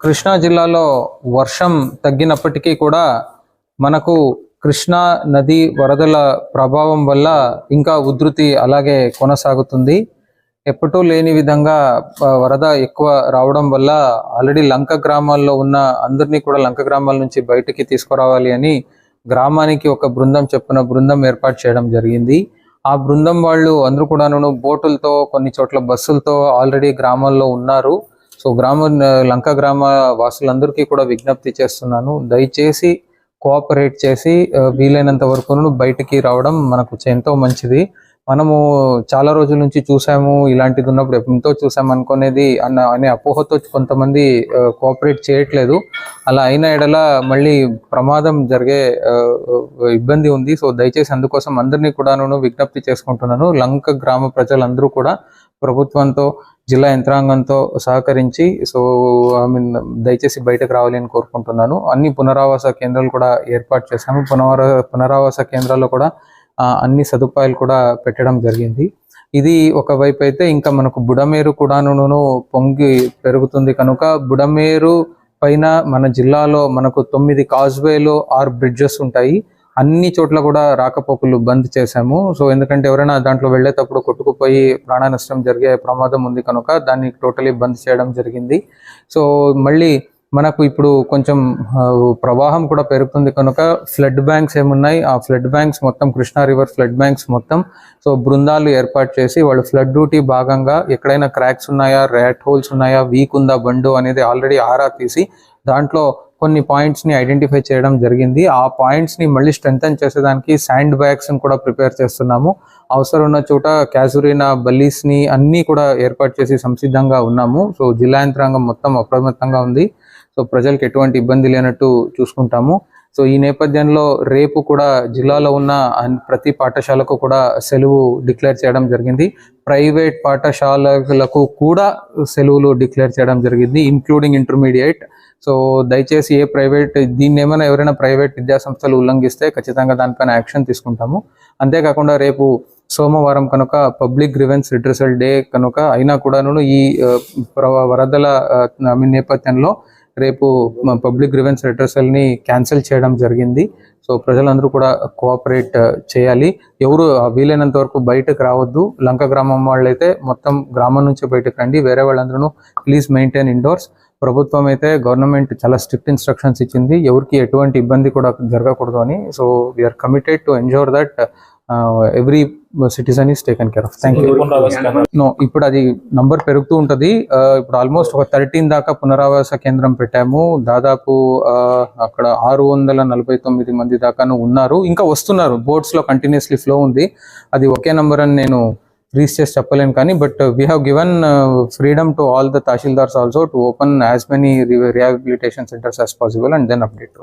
కృష్ణా జిల్లాలో వర్షం తగ్గినప్పటికీ కూడా మనకు కృష్ణా నది వరదల ప్రభావం వల్ల ఇంకా ఉధృతి అలాగే కొనసాగుతుంది. ఎప్పుడూ లేని విధంగా వరద ఎక్కువ రావడం వల్ల ఆల్రెడీ లంక గ్రామాల్లో ఉన్న అందరినీ కూడా లంక గ్రామాల నుంచి బయటికి తీసుకురావాలి అని గ్రామానికి ఒక బృందం చెప్పిన బృందం ఏర్పాటు చేయడం జరిగింది. ఆ బృందం వాళ్ళు అందరూ కూడాను బోటులతో కొన్ని చోట్ల బస్సులతో ఆల్రెడీ గ్రామాల్లో ఉన్నారు. సో గ్రామ లంక గ్రామ వాసులందరికీ కూడా విజ్ఞప్తి చేస్తున్నాను. దయచేసి కోఆపరేట్ చేసి వీలైనంత వరకు బయటికి రావడం మనకు ఎంతో మంచిది. మనము చాలా రోజుల నుంచి చూసాము ఇలాంటిది ఉన్నప్పుడు ఎంతో చూసాము అనుకునేది అన్న అనే అపోహతో కొంతమంది కోఆపరేట్ చేయట్లేదు. అలా అయిన ఎడల మళ్ళీ ప్రమాదం జరిగే ఇబ్బంది ఉంది. సో దయచేసి అందుకోసం అందరినీ కూడాను విజ్ఞప్తి చేసుకుంటున్నాను. లంక గ్రామ ప్రజలందరూ కూడా ప్రభుత్వంతో జిల్లా యంత్రాంగంతో సహకరించి సో ఐ మీన్ దయచేసి బయటకు రావాలి అని కోరుకుంటున్నాను. అన్ని పునరావాస కేంద్రాలు కూడా ఏర్పాటు చేశాము. పునరావ పునరావాస కేంద్రాల్లో కూడా అన్ని సదుపాయాలు కూడా పెట్టడం జరిగింది. ఇది ఒకవైపు అయితే ఇంకా మనకు బుడమేరు కూడాను పొంగి పెరుగుతుంది కనుక బుడమేరు పైన మన జిల్లాలో మనకు తొమ్మిది కాజ్వేలు ఆరు బ్రిడ్జెస్ ఉంటాయి. అన్ని చోట్ల కూడా రాకపోకలు బంద్ చేశాము. సో ఎందుకంటే ఎవరైనా దాంట్లో వెళ్ళేటప్పుడు కొట్టుకుపోయి ప్రాణ నష్టం జరిగే ప్రమాదం ఉంది కనుక దాన్ని టోటలీ బంద్ చేయడం జరిగింది. సో మళ్ళీ మనకు ఇప్పుడు కొంచెం ప్రవాహం కూడా పెరుగుతుంది కనుక ఫ్లడ్ బ్యాంక్స్ ఏమున్నాయి? ఆ ఫ్లడ్ బ్యాంక్స్ మొత్తం కృష్ణా రివర్ ఫ్లడ్ బ్యాంక్స్ మొత్తం సో బృందాలు ఏర్పాటు చేసి వాళ్ళు ఫ్లడ్ డ్యూటీ భాగంగా ఎక్కడైనా క్రాక్స్ ఉన్నాయా? ర్యాట్ హోల్స్ ఉన్నాయా? వీక్ ఉందా బండు అనేది ఆల్రెడీ ఆరా తీసి దాంట్లో కొన్ని పాయింట్స్ని ఐడెంటిఫై చేయడం జరిగింది. ఆ పాయింట్స్ని మళ్ళీ స్ట్రెంగ్తన్ చేసేదానికి శాండ్ బ్యాగ్స్ని కూడా ప్రిపేర్ చేస్తున్నాము. అవసరం ఉన్న చోట క్యాజురీనా బల్లీస్ని అన్నీ కూడా ఏర్పాటు చేసి సంసిద్ధంగా ఉన్నాము. సో జిల్లా యంత్రాంగం మొత్తం అప్రమత్తంగా ఉంది. సో ప్రజలకు ఎటువంటి ఇబ్బంది లేనట్టు చూసుకుంటాము. సో ఈ నేపథ్యంలో రేపు కూడా జిల్లాలో ఉన్న ప్రతి పాఠశాలకు కూడా సెలవు డిక్లేర్ చేయడం జరిగింది. ప్రైవేట్ పాఠశాలలకు కూడా సెలవులు డిక్లేర్ చేయడం జరిగింది ఇంక్లూడింగ్ ఇంటర్మీడియట్ సో దయచేసి ఏ ప్రైవేట్ దీన్ని ఏమైనా ఎవరైనా ప్రైవేట్ విద్యా సంస్థలు ఉల్లంఘిస్తే ఖచ్చితంగా దానిపైన యాక్షన్ తీసుకుంటాము. అంతేకాకుండా రేపు సోమవారం కనుక పబ్లిక్ గ్రివెన్స్ రిడ్రసల్ డే కనుక అయినా కూడాను ఈ ప్ర- వరదల నేపథ్యంలో రేపు పబ్లిక్ గ్రివెన్స్ రిటర్సల్ని క్యాన్సిల్ చేయడం జరిగింది. సో ప్రజలందరూ కూడా కోఆపరేట్ uh, చేయాలి. ఎవరు వీలైనంత వరకు బయటకు రావద్దు. లంక గ్రామం వాళ్ళైతే మొత్తం గ్రామం నుంచి బయటకు రండి. వేరే వాళ్ళందరూ ప్లీజ్ మెయింటైన్ ఇండోర్స్ ప్రభుత్వం అయితే గవర్నమెంట్ చాలా స్ట్రిక్ట్ ఇన్స్ట్రక్షన్స్ ఇచ్చింది. ఎవరికి ఎటువంటి ఇబ్బంది కూడా జరగకూడదు అని. So we are committed to ensure that every citizen is taken care of thank you no ఇప్పుడు అది నంబర్ పెరుగుతూ ఉంటది. ఇప్పుడు ఆల్మోస్ట్ ఒక థర్టీన్ దాకా పునరావాస కేంద్రం పెట్టాము. దాదాపు అక్కడ ఆరు వందల నలభై తొమ్మిది మంది దాకాను ఉన్నారు. ఇంకా వస్తున్నారు. బోట్స్లో కంటిన్యూస్లీ ఫ్లో ఉంది. అది ఒకే నంబర్ అని నేను రీచ్ చేసి చెప్పలేను కానీ but we have given freedom to all the tahsildars also to open as many rehabilitation centres as possible and then update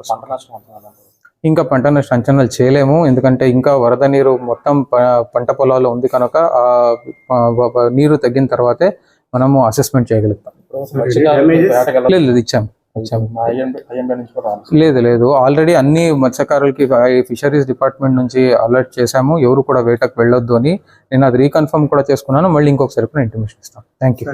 ఇంకా పంటను నష్ట చేయలేము. ఎందుకంటే ఇంకా వరద నీరు మొత్తం పంట పొలాల్లో ఉంది కనుక ఆ నీరు తగ్గిన తర్వాతే మనము అసెస్మెంట్ చేయగలుగుతాం. లేదు లేదు ఇచ్చాం లేదు లేదు. ఆల్రెడీ అన్ని మత్స్యకారులకి ఫిషరీస్ డిపార్ట్మెంట్ నుంచి అలర్ట్ చేశాము. ఎవరు కూడా వేటకు వెళ్ళొద్దు అని. నేను అది రీకన్ఫర్మ్ కూడా చేసుకున్నాను. మళ్ళీ ఇంకొకసారి కూడా ఇంటిమేషన్ ఇస్తాను. Thank you